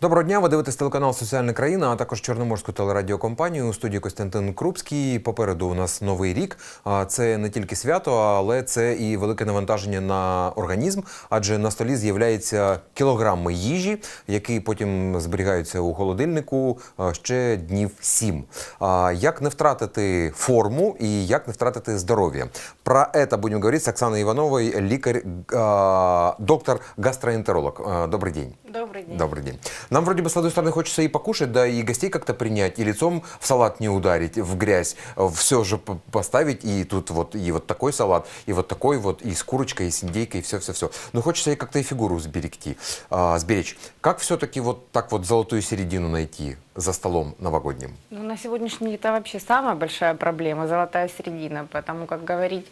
Доброго дня, ви дивитесь телеканал Соціальна країна, а також Чорноморську телерадіокомпанію. У студії Костянтин Крупський. Попереду у нас новий рік. Це не тільки свято, але це і велике навантаження на організм, адже на столі з'являються кілограми їжі, які потім зберігаються у холодильнику ще днів сім. Як не втратити форму і як не втратити здоров'я? Про це будемо говорити з Оксаною Івановою, лікар, доктор гастроентеролог. Добрий день. Добрый день. Добрый день. Нам вроде бы, с одной стороны, хочется и покушать, да и гостей как-то принять, и лицом в салат не ударить, в грязь, все же поставить, и тут вот, и вот такой салат, и вот такой вот, и с курочкой, и с индейкой, и все-все-все. Но хочется и как-то и фигуру сберегти, а, сберечь. Как все-таки вот так вот золотую середину найти за столом новогодним? Ну, на сегодняшний день это вообще самая большая проблема, золотая середина, потому как говорить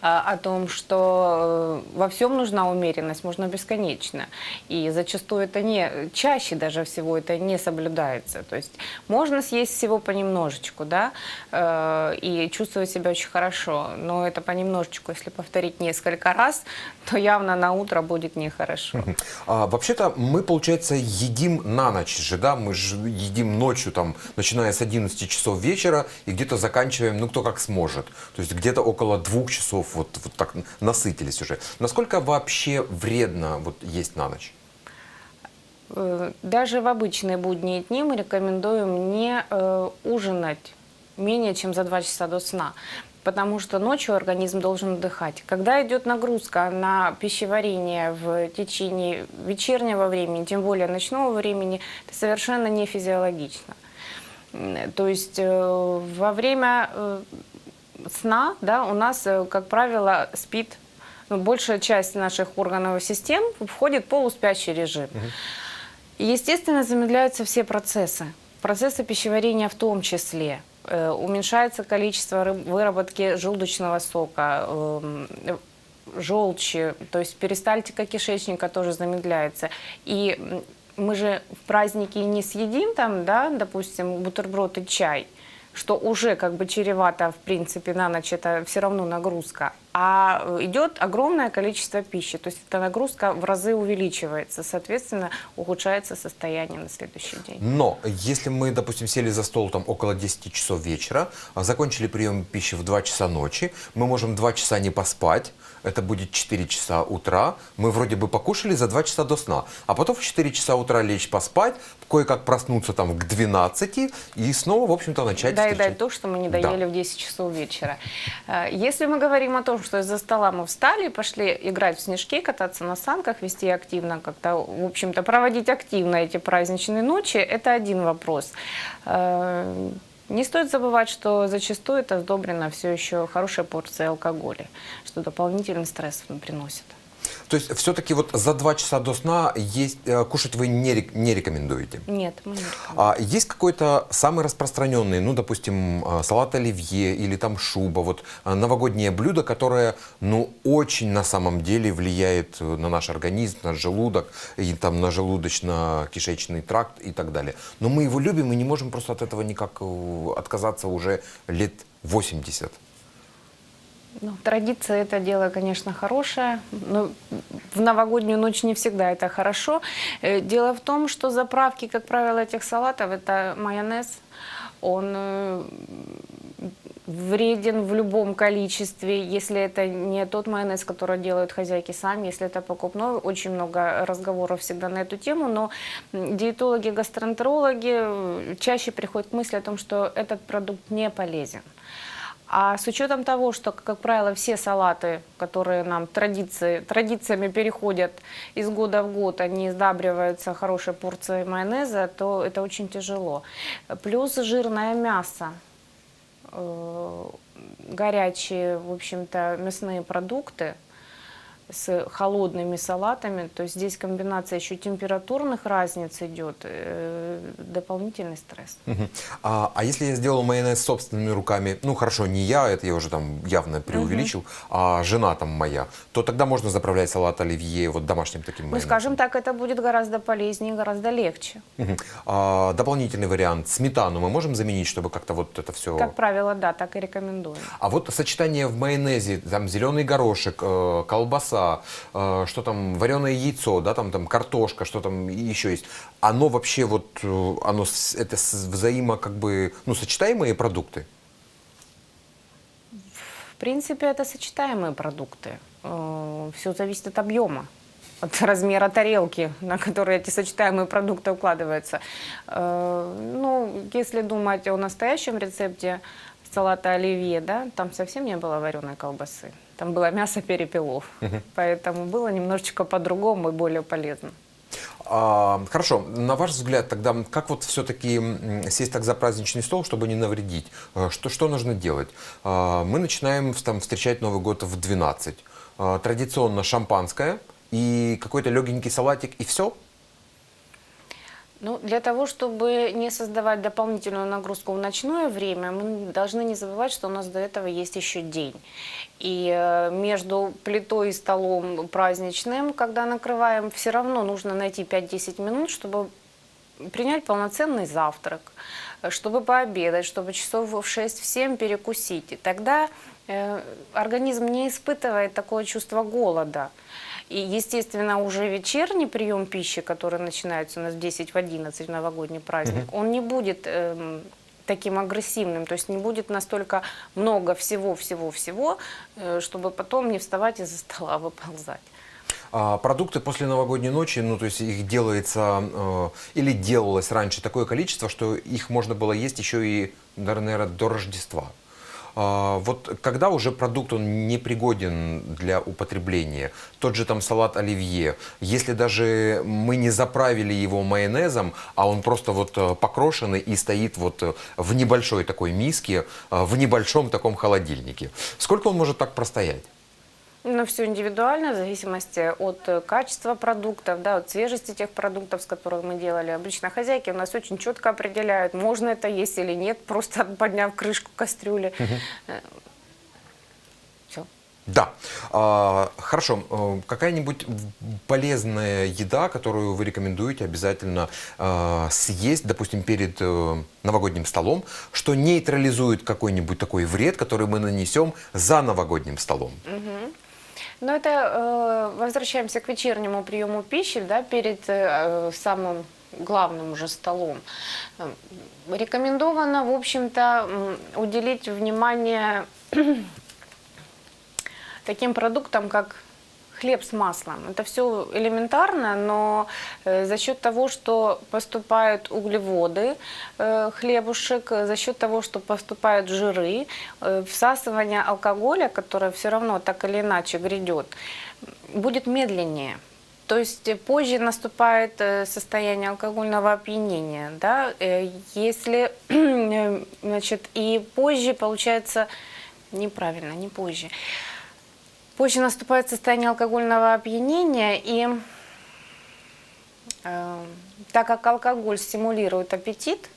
а, о том, что э, во всем нужна умеренность, можно бесконечно. И зачастую это не, чаще даже всего это не соблюдается. То есть можно съесть всего понемножечку, да, э, и чувствовать себя очень хорошо, но это понемножечку, если повторить несколько раз, то явно на утро будет нехорошо. А, вообще-то мы, получается, едим на ночь же, да? Мы же едим ночью, там, начиная с 11 часов вечера и где-то заканчиваем, ну, кто как сможет. То есть где-то около двух часов вот, вот так насытились уже. Насколько вообще вредно вот есть на ночь? Э, Даже в обычные будние дни мы рекомендуем не э, ужинать менее чем за 2 часа до сна. Потому что ночью организм должен отдыхать. Когда идет нагрузка на пищеварение в течение вечернего времени, тем более ночного времени, это совершенно не физиологично. То есть э, во время сна да, у нас, как правило, спит ну, большая часть наших органов систем входит в полуспящий режим. И, естественно, замедляются все процессы. Процессы пищеварения в том числе. Э, Уменьшается количество выработки желудочного сока, эм, желчи, то есть перистальтика кишечника тоже замедляется. И мы же в праздники не съедим там, да, допустим, бутерброд и чай, что уже как бы чревато, в принципе, на ночь это все равно нагрузка. А э, идет огромное количество пищи, то есть эта нагрузка в разы увеличивается, соответственно, ухудшается состояние на следующий день. Но если мы, допустим, сели за стол там около 10 часов вечера, а закончили прием пищи в 2 часа ночи, мы можем 2 часа не поспать, это будет 4 часа утра, мы вроде бы покушали за 2 часа до сна, а потом в 4 часа утра лечь поспать, кое-как проснуться там к 12 и снова, в общем-то, начать Доедать встречать. то, что мы не Да. доели в 10 часов вечера. Э, Если мы говорим о том, что из-за стола мы встали и пошли играть в снежки, кататься на санках, вести активно, как-то, в общем-то, проводить активно эти праздничные ночи, это один вопрос. Э, Не стоит забывать, что зачастую это сдобрено все еще хорошей порцией алкоголя, что дополнительный стресс приносит. То есть все-таки вот за 2 часа до сна есть, э, кушать вы не, рек- не рекомендуете? Нет, мы не рекомендуем. А есть какой-то самый распространенный, ну, допустим, а, салат оливье или там шуба, вот а, новогоднее блюдо, которое, ну, очень на самом деле влияет э, на наш организм, на желудок, и там на желудочно-кишечный тракт и так далее. Но мы его любим и не можем просто от этого никак э, отказаться уже лет 80. Ну, традиция это дело, конечно, хорошее, но в новогоднюю ночь не всегда это хорошо. Э, Дело в том, что заправки, как правило, этих салатов это майонез. Он э, вреден в любом количестве, если это не тот майонез, который делают хозяйки сами, если это покупной. Очень много разговоров всегда на эту тему, но диетологи, гастроэнтерологи э, чаще приходят к мысли о том, что этот продукт не полезен. А с учетом того, что, как правило, все салаты, которые нам традиции, традициями переходят из года в год, они сдабриваются хорошей порцией майонеза, то это очень тяжело. Плюс жирное мясо, э, горячие, в общем-то, мясные продукты с холодными салатами, то есть здесь комбинация еще температурных разниц идет, э, дополнительный стресс. Мгм. А, а если я сделал майонез собственными руками, ну хорошо, не я, это я уже там явно преувеличил, а жена там моя, то тогда можно заправлять салат оливье вот домашним таким Ну, майонезом. скажем так, это будет гораздо полезнее, гораздо легче. Мгм. А, дополнительный вариант, сметану мы можем заменить, чтобы как-то вот это все... Как правило, да, так и рекомендуем. А вот сочетание в майонезе, там зеленый горошек, э, колбаса, колбаса, э, что там вареное яйцо, да, там, там картошка, что там еще есть, оно вообще вот, э, оно, это взаимо как бы, ну, сочетаемые продукты? В принципе, это сочетаемые продукты. Все зависит от объема, от размера тарелки, на которой эти сочетаемые продукты укладываются. Э, Ну, если думать о настоящем рецепте салата оливье, да, там совсем не было вареной колбасы. Там было мясо перепелов. Поэтому было немножечко по-другому и более полезно. А, хорошо, на ваш взгляд, тогда как вот все-таки сесть так за праздничный стол, чтобы не навредить? Э, Что, что нужно делать? А, Мы начинаем там, встречать Новый год в 12. А, Традиционно шампанское и какой-то легенький салатик, и все? Ну, для того, чтобы не создавать дополнительную нагрузку в ночное время, мы должны не забывать, что у нас до этого есть еще день. И э, между плитой и столом праздничным, когда накрываем, все равно нужно найти 5-10 минут, чтобы принять полноценный завтрак, чтобы пообедать, чтобы часов в 6-7 перекусить. И тогда э, организм не испытывает такое чувство голода. И, естественно, уже вечерний прием пищи, который начинается у нас в 10 в 11 в новогодний праздник, он не будет эм, таким агрессивным, то есть не будет настолько много всего-всего-всего, э, чтобы потом не вставать из-за стола, выползать. А Продукты после новогодней ночи, ну то есть их делается э, или делалось раньше такое количество, что их можно было есть еще и, наверное, до Рождества. А, Вот когда уже продукт он не пригоден для употребления, тот же там салат оливье, если даже мы не заправили его майонезом, а он просто вот э, покрошенный и стоит вот э, в небольшой такой миске, э, в небольшом таком холодильнике, сколько он может так простоять? Но все индивидуально, в зависимости от э, качества продуктов, да, от свежести тех продуктов, с которых мы делали. Обычно хозяйки у нас очень четко определяют, можно это есть или нет, просто подняв крышку кастрюли. Все. Да. А, хорошо. Э, Какая-нибудь полезная еда, которую вы рекомендуете обязательно съесть, допустим, перед новогодним столом, что нейтрализует какой-нибудь такой вред, который мы нанесем за новогодним столом? Но это э, возвращаемся к вечернему приему пищи, да, перед э, самым главным уже столом. Э, Рекомендовано, в общем-то, уделить внимание таким продуктам, как хлеб с маслом. Это все элементарно, но э, за счет того, что поступают углеводы, э, хлебушек, за счет того, что поступают жиры, э, всасывание алкоголя, которое все равно так или иначе грядет, будет медленнее. То есть позже наступает состояние алкогольного опьянения, да, если, значит, и позже получается неправильно, не позже. Позже наступает состояние алкогольного опьянения, и э, так как алкоголь стимулирует аппетит,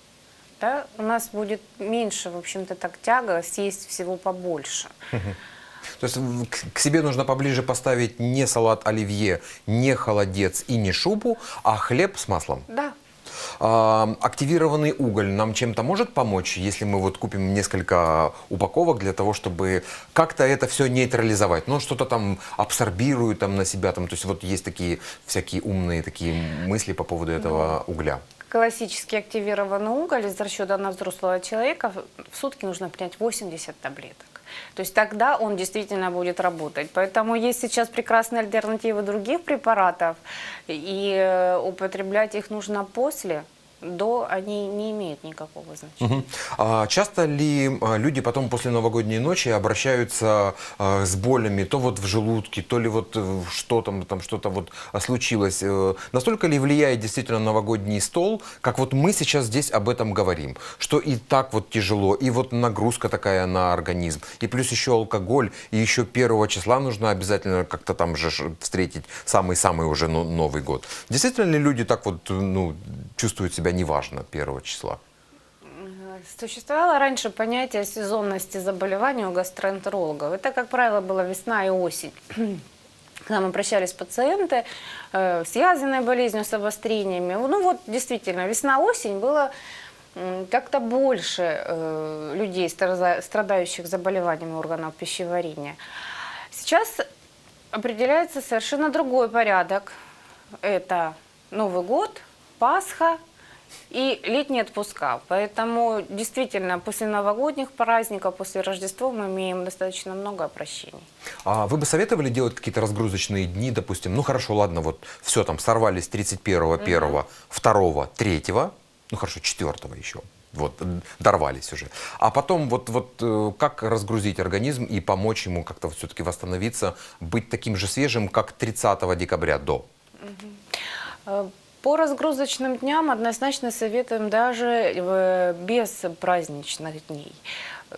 да, у нас будет меньше, в общем-то, так тяга съесть всего побольше. То есть к себе нужно поближе поставить не салат оливье, не холодец и не шубу, а хлеб с маслом. Да, А, активированный уголь нам чем-то может помочь, если мы вот купим несколько упаковок для того, чтобы как-то это все нейтрализовать? Ну, что-то там абсорбирует там на себя, там, то есть вот есть такие всякие умные такие мысли по поводу этого угля. классически активированный уголь за счета на взрослого человека в сутки нужно принять 80 таблеток. То есть тогда он действительно будет работать. Поэтому есть сейчас прекрасные альтернативы других препаратов, и э, употреблять их нужно после, до они не имеют никакого значения. Мгм. А часто ли а, люди потом после новогодней ночи обращаются а, с болями, то вот в желудке, то ли вот э, что там, там что-то вот а, случилось? Э, Настолько ли влияет действительно новогодний стол, как вот мы сейчас здесь об этом говорим, что и так вот тяжело, и вот нагрузка такая на организм, и плюс еще алкоголь, и еще первого числа нужно обязательно как-то там же встретить самый-самый уже но- Новый год. Действительно ли люди так вот ну, чувствуют себя неважно первого числа? Существовало раньше понятие сезонности заболеваний у гастроэнтерологов. Это, как правило, была весна и осень. К нам обращались пациенты э, с язвенной болезнью, с обострениями. Ну вот, действительно, весна-осень было как-то больше э, людей, страда- страдающих заболеваниями органов пищеварения. Сейчас определяется совершенно другой порядок. Это Новый год, Пасха и летние отпуска. Поэтому действительно после новогодних праздников, после Рождества мы имеем достаточно много обращений. А вы бы советовали делать какие-то разгрузочные дни, допустим? Ну хорошо, ладно, вот все там сорвались 31-го, 1-го, 2-го, 3-го, ну хорошо, 4-го еще. Вот, дорвались уже. А потом вот, вот э, как разгрузить организм и помочь ему как-то все-таки восстановиться, быть таким же свежим, как 30 декабря до? Э, По разгрузочным дням однозначно советуем даже э, без праздничных дней.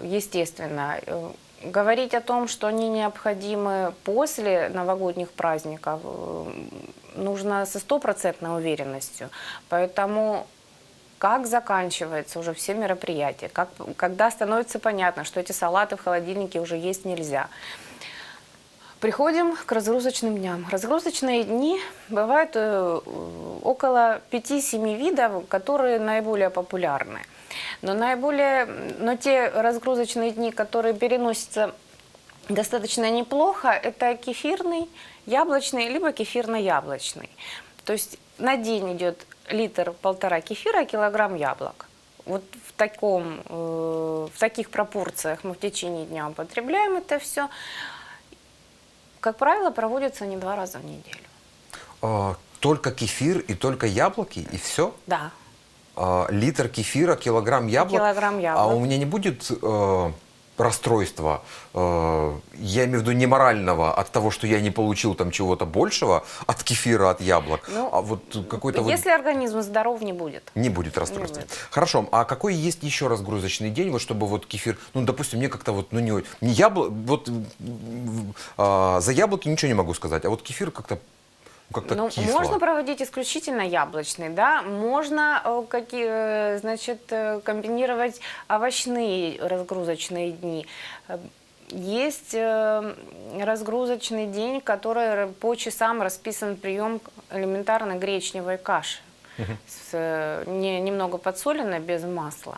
Естественно, э, говорить о том, что они необходимы после новогодних праздников, э, нужно со стопроцентной уверенностью. Поэтому как заканчиваются уже все мероприятия, как, когда становится понятно, что эти салаты в холодильнике уже есть нельзя. Приходим к разгрузочным дням. Разгрузочные дни бывают э, около 5-7 видов, которые наиболее популярны. Но, наиболее, но те разгрузочные дни, которые переносятся достаточно неплохо, это кефирный, яблочный, либо кефирно-яблочный. То есть на день идет литр полтора кефира, килограмм яблок. Вот в, таком, э, в таких пропорциях мы в течение дня употребляем это все. Как правило, проводятся не два раза в неделю. А, только кефир и только яблоки, и все? Да. литр кефира, килограмм яблок. Килограмм яблок. А у меня не будет э, расстройства, э, я имею в виду не морального, от того, что я не получил там чего-то большего от кефира, от яблок, Ну, а вот какой-то вот Если организм здоров, не будет. не будет расстройства. Не будет. Хорошо, а какой есть еще разгрузочный день, вот чтобы вот кефир, ну, допустим, мне как-то вот, ну, не, не ябло, вот а, за яблоки ничего не могу сказать, а вот кефир как-то как-то Ну, кисло. можно проводить исключительно яблочный, да, можно э, какие, э, значит, э, комбинировать овощные разгрузочные дни. Есть разгрузочный день, который по часам расписан прием элементарно гречневой каши, с, э, не, немного подсоленной, без масла.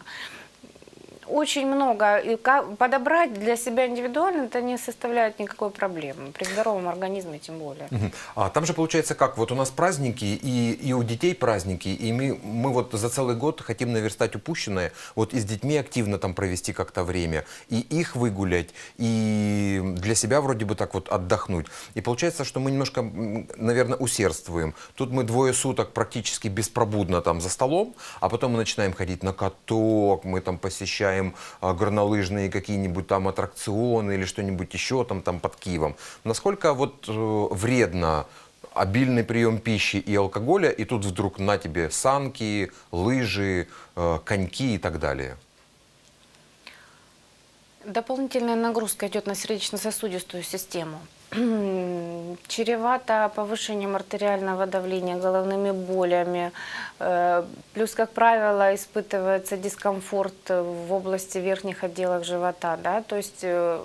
Очень много. И подобрать для себя индивидуально это не составляет никакой проблемы. При здоровом организме тем более. А там же получается как, вот у нас праздники, и, и у детей праздники, и мы, мы вот за целый год хотим наверстать упущенное, вот и с детьми активно там провести как-то время, и их выгулять, и для себя вроде бы так вот отдохнуть. И получается, что мы немножко, наверное, усердствуем. Тут мы двое суток практически беспробудно там за столом, а потом мы начинаем ходить на каток, мы там посещаем а, горнолыжные какие-нибудь там аттракционы или что-нибудь еще там, там под Киевом. Насколько вот э, вредно обильный прием пищи и алкоголя, и тут вдруг на тебе санки, лыжи, э, коньки и так далее. Дополнительная нагрузка идет на сердечно-сосудистую систему. Чревато повышением артериального давления, головными болями. Э, Плюс, как правило, испытывается дискомфорт в области верхних отделов живота. Да? То есть э,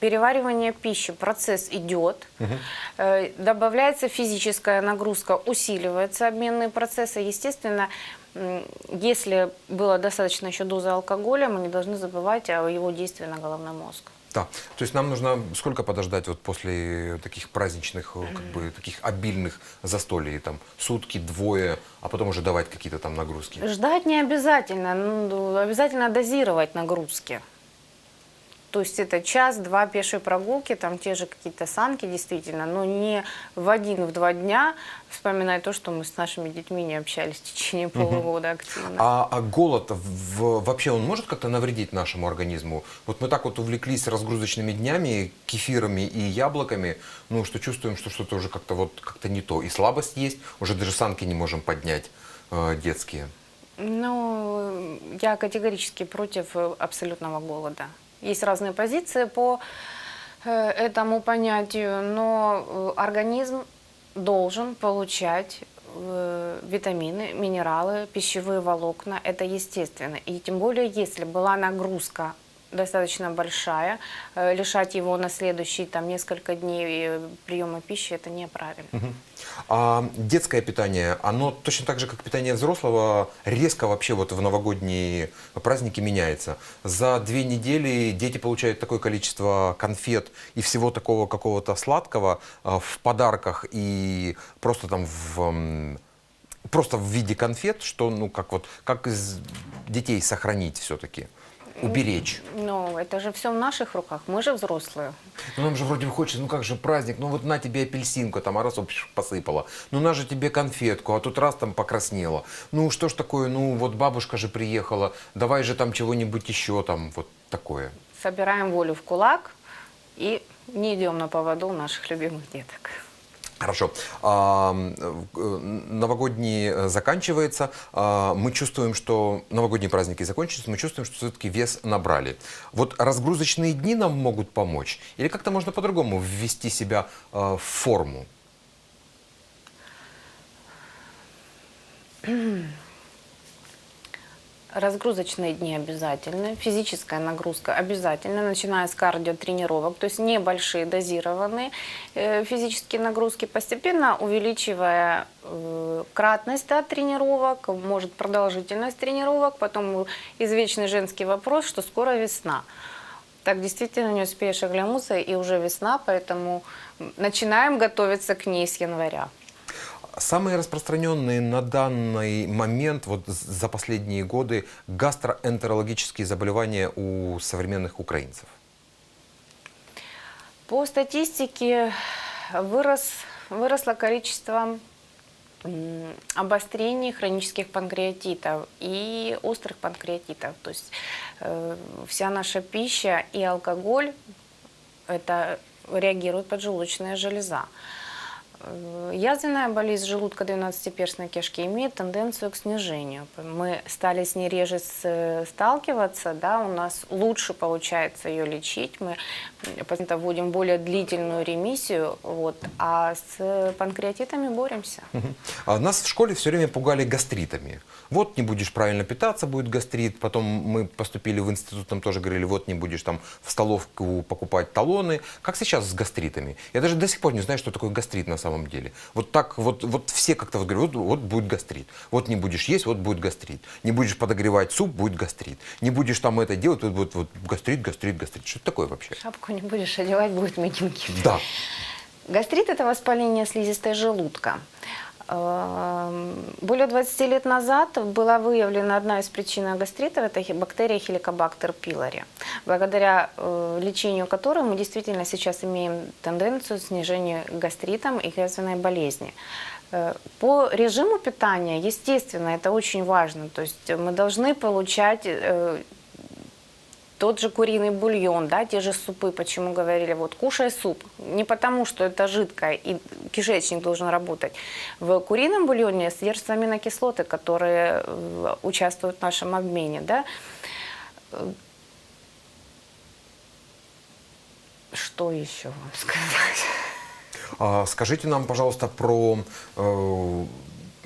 переваривание пищи, процесс идет, Э, добавляется физическая нагрузка, усиливаются обменные процессы. Естественно, если была достаточно еще доза алкоголя, мы не должны забывать о его действии на головной мозг. Да, то есть нам нужно сколько подождать вот после таких праздничных, э, как бы таких обильных застолий, там сутки, двое, а потом уже давать какие-то там нагрузки. Ждать не обязательно, ну, обязательно дозировать нагрузки. То есть это час-два пешей прогулки, там те же какие-то санки действительно, но не в один, в два дня вспоминать то, что мы с нашими детьми не общались в течение полугода активно. А, а голод в- вообще он может как-то навредить нашему организму? Вот мы так вот увлеклись разгрузочными днями, кефирами и яблоками, ну что чувствуем, что что-то уже как-то вот как-то не то. И слабость есть, уже даже санки не можем поднять э, детские. Ну, я категорически против э, абсолютного голода. Есть разные позиции по э, этому понятию, но э, организм должен получать э, витамины, минералы, пищевые волокна. Это естественно. И тем более, если была нагрузка достаточно большая. Э, Лишать его на следующие там, несколько дней э, приема пищи это неправильно. А детское питание, оно точно так же, как питание взрослого, резко вообще вот в новогодние праздники меняется. За две недели дети получают такое количество конфет и всего такого какого-то сладкого а, в подарках и просто там в просто в виде конфет, что ну как вот как детей сохранить все-таки, уберечь. Но это же все в наших руках. Мы же взрослые. Ну нам же вроде бы хочется, ну как же праздник, ну вот на тебе апельсинку, там, а раз оп, посыпала. Ну на же тебе конфетку, а тут раз там покраснела. Ну что ж такое, ну вот бабушка же приехала, давай же там чего-нибудь еще там, вот такое. Собираем волю в кулак и не идем на поводу наших любимых деток. Хорошо. А, э, новогодние э, заканчивается. А, мы чувствуем, что новогодние праздники закончились. Мы чувствуем, что все-таки вес набрали. Вот разгрузочные дни нам могут помочь? Или как-то можно по-другому ввести себя э, в форму? Разгрузочные дни обязательны, физическая нагрузка обязательно, начиная с кардиотренировок, то есть небольшие дозированные э, физические нагрузки, постепенно увеличивая э, кратность да, тренировок, может продолжительность тренировок, потом извечный женский вопрос, что скоро весна. Так действительно не успеешь оглянуться, и уже весна, поэтому начинаем готовиться к ней с января. Самые распространенные на данный момент, вот за последние годы, гастроэнтерологические заболевания у современных украинцев. По статистике вырос, выросло количество обострений хронических панкреатитов и острых панкреатитов. То есть э, вся наша пища и алкоголь это реагирует поджелудочная железа. Э, Язвенная болезнь желудка 12-перстной кишки имеет тенденцию к снижению. Мы стали с ней реже с- сталкиваться, да, у нас лучше получается ее лечить, мы пациента вводим более длительную ремиссию, вот, а с панкреатитами боремся. Мгм. А Нас в школе все время пугали гастритами. Вот не будешь правильно питаться, будет гастрит. Потом мы поступили в институт, там тоже говорили, вот не будешь там в столовку покупать талоны. Как сейчас с гастритами? Я даже до сих пор не знаю, что такое гастрит на самом деле. Вот так вот, вот все как-то вот говорят, вот, вот будет гастрит. Вот не будешь есть, вот будет гастрит. Не будешь подогревать суп, будет гастрит. Не будешь там это делать, вот будет вот гастрит, гастрит, гастрит. Что это такое вообще? Шапку не будешь одевать, будет митинги. Да. Гастрит – это воспаление слизистой желудка. Эм, Более 20 лет назад была выявлена одна из причин гастритов – это бактерия хеликобактер пилори, благодаря э, лечению которой мы действительно сейчас имеем тенденцию к снижению гастритом и язвенной болезни. Э, По режиму питания, естественно, это очень важно. То есть мы должны получать э, тот же куриный бульон, да, те же супы, почему говорили, вот кушай суп. Не потому, что это жидкое и кишечник должен работать. В курином бульоне содержатся аминокислоты, которые э, участвуют в нашем обмене, да. Э, Что еще вам сказать? А, Скажите нам, пожалуйста, про э,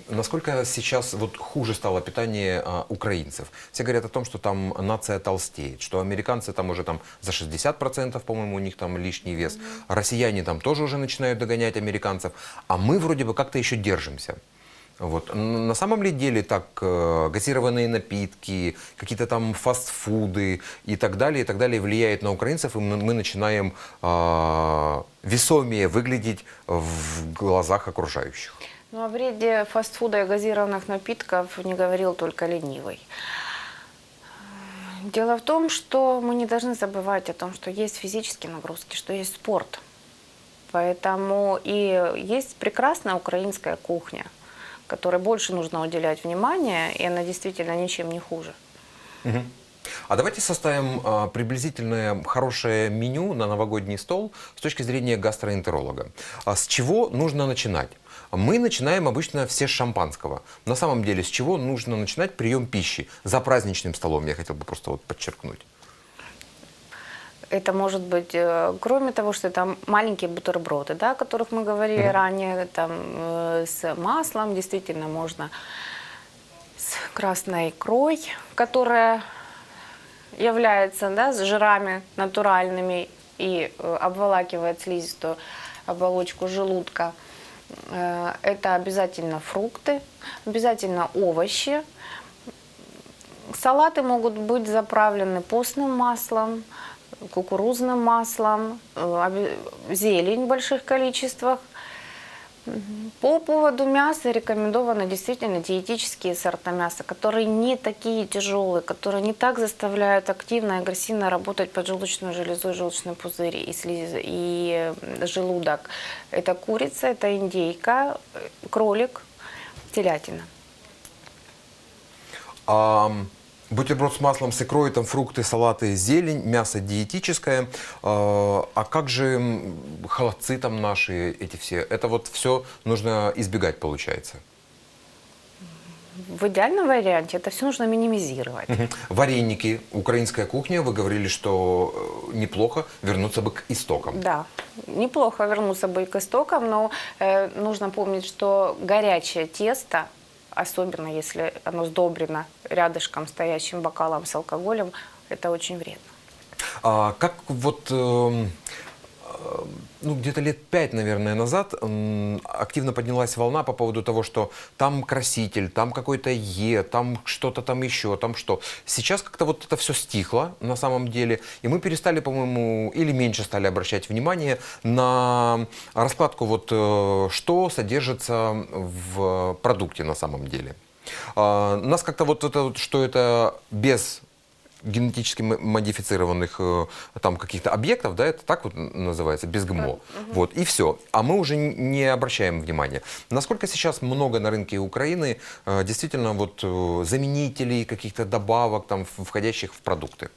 насколько сейчас вот хуже стало питание а, украинцев. Все говорят о том, что там нация толстеет, что американцы там уже там за 60%, по-моему, у них там лишний вес. Россияне там тоже уже начинают догонять американцев. А мы вроде бы как-то еще держимся. Вот. На самом ли деле так э, газированные напитки, какие-то там фастфуды и так далее, и так далее влияют на украинцев, и мы, мы начинаем а, весомее выглядеть в глазах окружающих. Ну, о вреде фастфуда и газированных напитков не говорил только ленивый. Дело в том, что мы не должны забывать о том, что есть физические нагрузки, что есть спорт. Поэтому и есть прекрасная украинская кухня, которой больше нужно уделять внимание, и она действительно ничем не хуже. А давайте составим а, приблизительное хорошее меню на новогодний стол с точки зрения гастроэнтеролога. А с чего нужно начинать? Мы начинаем обычно все с шампанского. На самом деле, с чего нужно начинать прием пищи? За праздничным столом, я хотел бы просто вот подчеркнуть. Это может быть, э, кроме того, что это маленькие бутерброды, да, о которых мы говорили ранее, там, э, с маслом, действительно можно с красной икрой, которая является да, с жирами натуральными и э, обволакивает слизистую оболочку желудка, это обязательно фрукты, обязательно овощи. Салаты могут быть заправлены постным маслом, кукурузным маслом, э, зелень в больших количествах. По поводу мяса рекомендованы действительно диетические сорта мяса, которые не такие тяжелые, которые не так заставляют активно и агрессивно работать поджелудочную железу, и желудочный пузырь и, слиз- и желудок. Это курица, это индейка, э, кролик, телятина. М, бутерброд с маслом, с икрой, там фрукты, салаты, зелень, мясо диетическое. А, а как же холодцы там наши, эти все? Это вот все нужно избегать, получается. В идеальном варианте это все нужно минимизировать. Мгм. Вареники, украинская кухня. Вы говорили, что э, неплохо вернуться бы к истокам. Да, неплохо вернуться бы к истокам, но э, нужно помнить, что горячее тесто, особенно если оно сдобрено рядышком стоящим бокалом с алкоголем, это очень вредно. А как вот э, ну, где-то лет пять, наверное, назад активно поднялась волна по поводу того, что там краситель, там какой-то Е, там что-то там еще, там что. Сейчас как-то вот это все стихло на самом деле, и мы перестали, по-моему, или меньше стали обращать внимание на раскладку вот э, что содержится в продукте на самом деле. А, Нас как-то вот это, что это без генетически мо- модифицированных э, там каких-то объектов, да, это так вот называется, без ГМО. Вот, и все. А мы уже не обращаем внимания. Насколько сейчас много на рынке Украины э, действительно вот э, заменителей, каких-то добавок, там, входящих в продукты?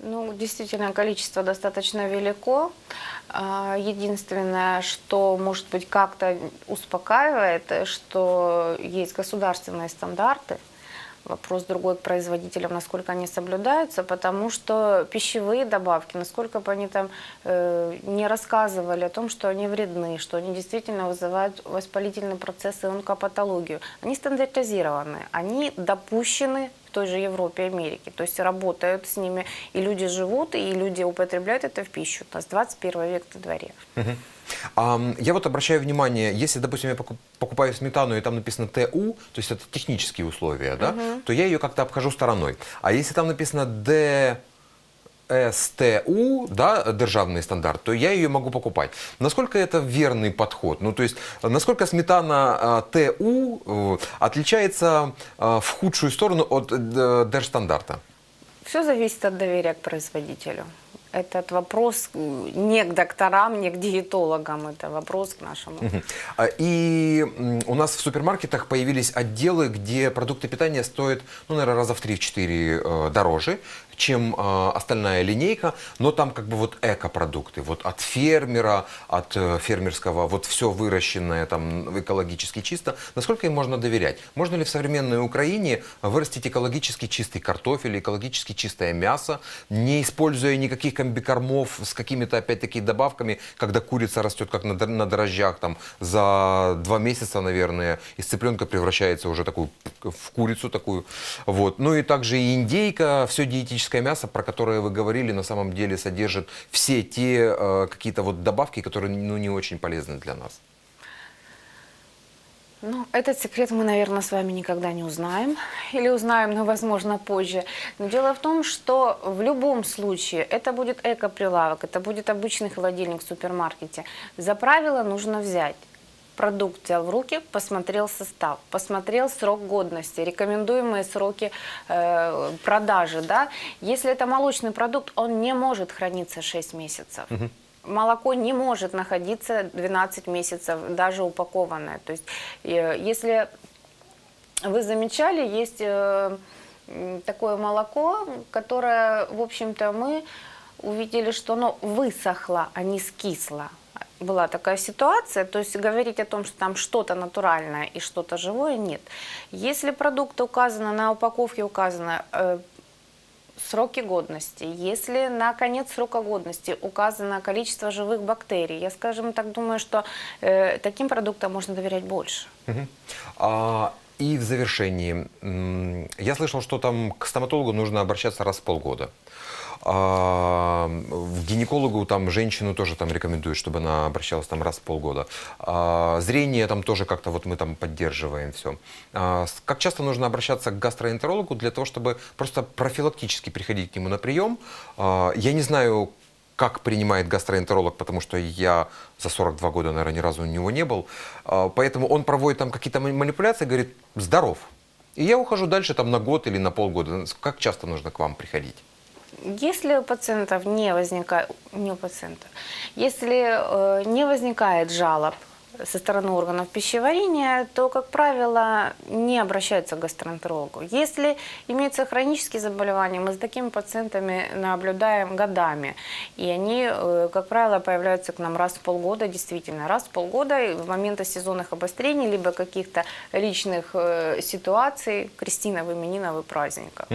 Ну, действительно, количество достаточно велико. А, Единственное, что, может быть, как-то успокаивает, что есть государственные стандарты. Вопрос другой к производителям, насколько они соблюдаются, потому что пищевые добавки, насколько бы они там э, не рассказывали о том, что они вредны, что они действительно вызывают воспалительные процессы и онкопатологию, они стандартизированы, они допущены в той же Европе и Америке, то есть работают с ними, и люди живут, и люди употребляют это в пищу. У нас 21 век на дворе. А, я вот обращаю внимание, если, допустим, я поку- покупаю сметану, и там написано ТУ, то есть это технические условия, да, то я ее как-то обхожу стороной. А если там написано ДСТУ, да, державный стандарт, то я ее могу покупать. Насколько это верный подход? Ну, то есть, насколько сметана а, ТУ э, отличается а, в худшую сторону от э, держстандарта? Все зависит от доверия к производителю. Этот вопрос не к докторам, не к диетологам, это вопрос к нашему. А, И у нас в супермаркетах появились отделы, где продукты питания стоят, ну, наверное, раза в 3-4 э, дороже, чем э, остальная линейка, но там как бы вот эко-продукты, вот от фермера, от э, фермерского, вот все выращенное там экологически чисто. Насколько им можно доверять? Можно ли в современной Украине вырастить экологически чистый картофель, экологически чистое мясо, не используя никаких комбикормов с какими-то опять-таки добавками, когда курица растет как на, на дрожжах, там за два месяца, наверное, из цыпленка превращается уже такую в курицу такую. Вот. Ну и также и индейка, все диетическое мясо, про которое вы говорили, на самом деле содержит все те э, какие-то вот добавки, которые ну, не очень полезны для нас. Ну, этот секрет мы, наверное, с вами никогда не узнаем. Или узнаем, но, возможно, позже. Но дело в том, что в любом случае это будет эко-прилавок, это будет обычный холодильник в супермаркете. За правило нужно взять. Продукт взял в руки, посмотрел состав, посмотрел срок годности, рекомендуемые сроки э, продажи. Да? Если это молочный продукт, он не может храниться 6 месяцев. Молоко не может находиться 12 месяцев, даже упакованное. То есть, э, если вы замечали, есть э, такое молоко, которое, в общем-то, мы увидели, что оно высохло, а не скисло. Была такая ситуация, то есть говорить о том, что там что-то натуральное и что-то живое, нет. Если продукт указано, на упаковке указано э, сроки годности, если на конец срока годности указано количество живых бактерий, я, скажем так, думаю, что э, таким продуктам можно доверять больше. А И в завершении, я слышал, что там к стоматологу нужно обращаться раз в полгода. А, в гинекологу там женщину тоже там рекомендуют, чтобы она обращалась там раз в полгода. А, зрение там тоже как-то вот мы там поддерживаем все. как часто нужно обращаться к гастроэнтерологу для того, чтобы просто профилактически приходить к нему на прием? А, я не знаю, как принимает гастроэнтеролог, потому что я за 42 года, наверное, ни разу у него не был. А, Поэтому он проводит там какие-то ма- манипуляции, говорит, здоров. И я ухожу дальше там на год или на полгода. Как часто нужно к вам приходить? Если у пациентов не возникает, не у пациента, если э, не возникает жалоб со стороны органов пищеварения, то, как правило, не обращаются к гастроэнтерологу. Если имеются хронические заболевания, мы с такими пациентами наблюдаем годами. И они, э, как правило, появляются к нам раз в полгода, действительно, раз в полгода в моменты сезонных обострений, либо каких-то личных э, ситуаций, крестиновых, имениновых праздников.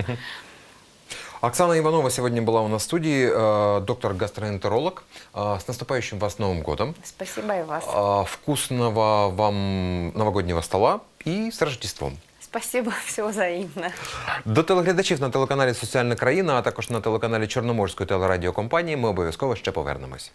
Оксана Иванова сегодня была у нас в студии, э, доктор-гастроэнтеролог. Э, С наступающим вас Новым годом! Спасибо и вас. Э, Вкусного вам новогоднего стола и з Рождеством! Спасибо, все взаимно. До телеглядачів на телеканалі Соціальна країна, а також на телеканалі Чорноморської телерадіокомпанії ми обов'язково ще повернемось.